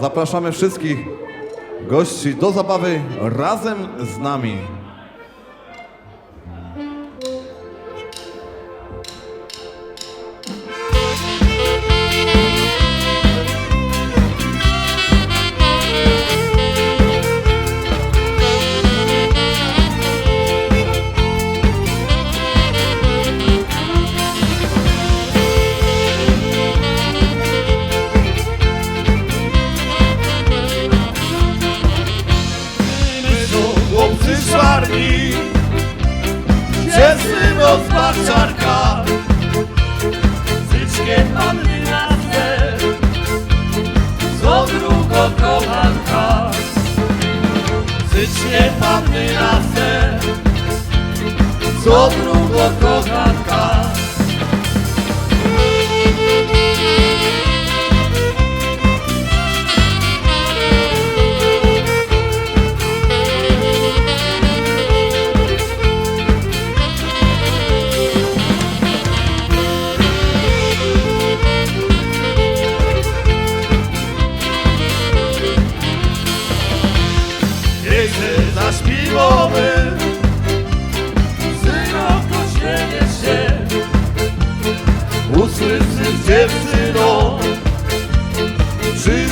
Zapraszamy wszystkich gości do zabawy razem z nami. Chłopcy z armii Ciesny rozmach czarka Zyczkiem panny na tle Co drugo kochanka. Zyczkiem panny na tle Co drugo kochanka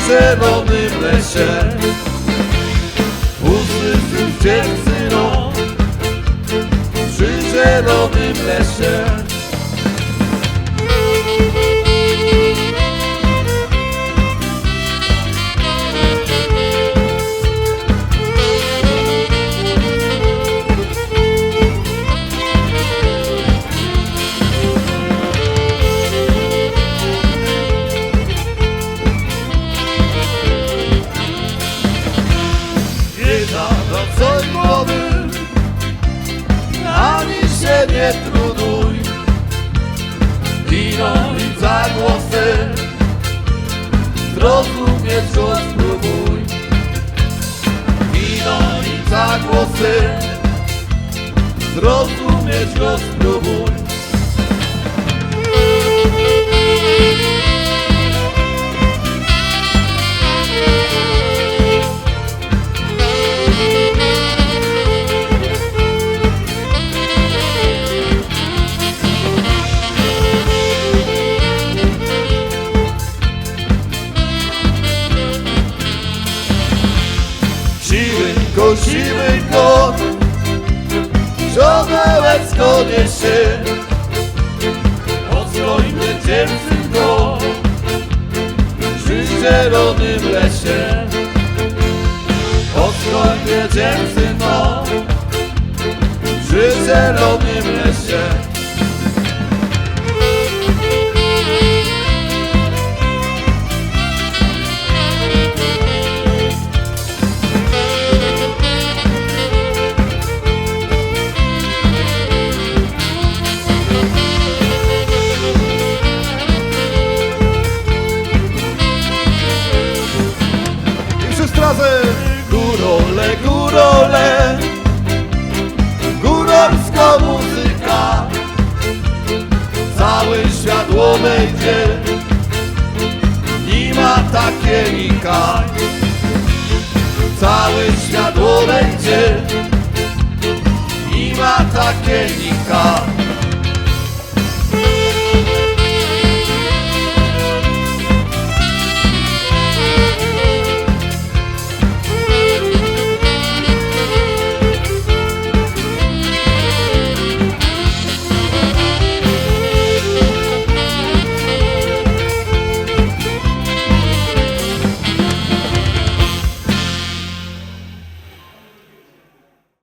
zielonym lesie Usłyszy dziewczyno Przy zielonym lesie głowy. Ani się nie truduj. Wino i za głosy. Zrozumieć go spróbuj. Wino i za głosy. Zrozumieć go spróbuj Siły go, siły go Żonełecko niesie Odzwojmy dziewczynko Przy zielonym lesie. Odzwojmy dziewczyno Przy zielonym wszyscy razem! Górole, górole. Góralska muzyka. Cały świat obejdzie Nie ma takienika Cały świat obejdzie Nie ma takienika